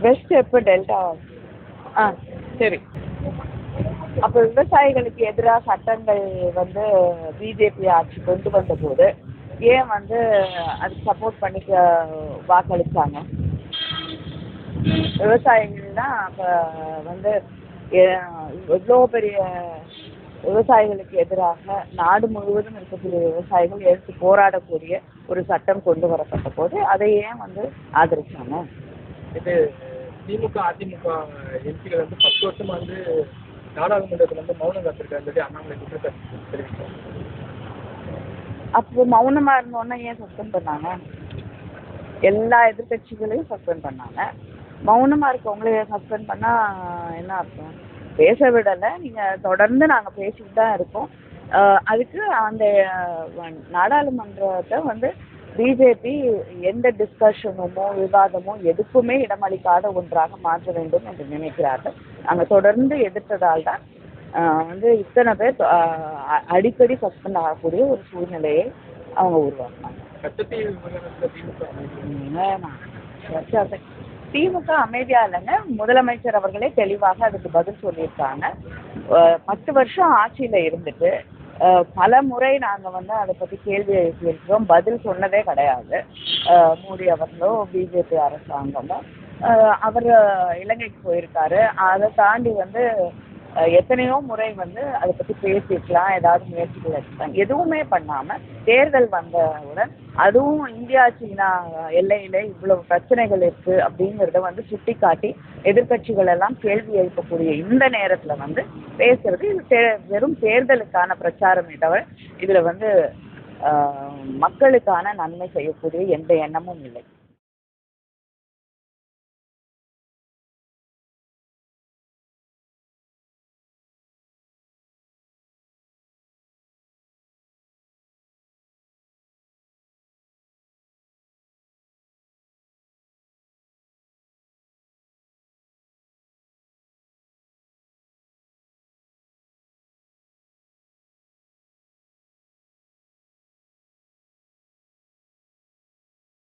West எப்போ delta ஆ சரி. அப்போ விவசாயிகளுக்கு எதிராக சட்டங்கள் வந்து பிஜேபி ஆட்சி கொண்டு வந்தபோது ஏன் வந்து அதுக்கு சப்போர்ட் பண்ணி க- வாக்களிச்சாங்க? விவசாயிகள்லாம் அப்போ வந்து எவ்வளோ பெரிய விவசாயிகளுக்கு எதிராக நாடு முழுவதும் இருக்கக்கூடிய விவசாயிகள் எடுத்து போராடக்கூடிய ஒரு சட்டம் கொண்டு வரப்பட்ட போது அதை ஏன் வந்து ஆதரிச்சாங்க? இது திமுக அதிமுக எம்பிகள் வந்து பத்து வருஷமா வந்து நாடாளுமன்றத்தில் வந்து மௌனம் காத்திருக்காரு சொல்லி அண்ணாமலை குற்றச்சாட்டு தெரிவித்தார். அப்போ மௌனமா இருந்தோன்னா ஏன் சஸ்பெண்ட் பண்ணாங்க? எல்லா எதிர்க்கட்சிகளையும் சஸ்பெண்ட் பண்ணாங்க. மௌனமா இருக்கவங்களே சஸ்பெண்ட் பண்ணா என்ன அர்த்தம்? பேச விடலை. நீங்க தொடர்ந்து நாங்க பேசிட்டு தான் இருக்கோம். அதுக்கு அந்த நாடாளுமன்றத்தை வந்து பிஜேபி எந்த டிஸ்கஷனுமோ விவாதமோ எதுக்குமே இடமளிக்காத ஒன்றாக மாற்ற வேண்டும் என்று நினைக்கிறார்கள். நாங்கள் தொடர்ந்து எதிர்த்ததால் தான் வந்து இத்தனை பேர் அடிக்கடி சஸ்பெண்ட் ஆகக்கூடிய ஒரு சூழ்நிலையை அவங்க உருவாக்குனாங்க திமுக அமைதியா இல்லைங்க. முதலமைச்சர் அவர்களே தெளிவாக அதுக்கு பதில் சொல்லியிருக்காங்க. பத்து வருஷம் ஆட்சியில இருந்துட்டு பல முறை நாங்கள் வந்து அதை பற்றி கேள்வி எழுப்பியிருக்கிறோம். பதில் சொன்னதே கிடையாது. மோடி அவர்களோ பிஜேபி அரசாங்கமோ அவர் இலங்கைக்கு போயிருக்காரு. அதை தாண்டி வந்து எத்தனையோ முறை வந்து அதை பற்றி பேசியிருக்கலாம். ஏதாவது முயற்சிகள் எடுக்கலாம் எதுவுமே பண்ணாமல் தேர்தல் வந்தவுடன் அதுவும் இந்தியா சீனா எல்லையில இவ்வளவு பிரச்சனைகள் இருக்கு அப்படிங்கிறத வந்து சுட்டிக்காட்டி எதிர்கட்சிகள் எல்லாம் கேள்வி எழுப்பக்கூடிய இந்த நேரத்துல வந்து பேசுறது. இது வெறும் தேர்தலுக்கான பிரச்சாரமே தவிர இதுல வந்து மக்களுக்கான நன்மை செய்யக்கூடிய எந்த எண்ணமும் இல்லை.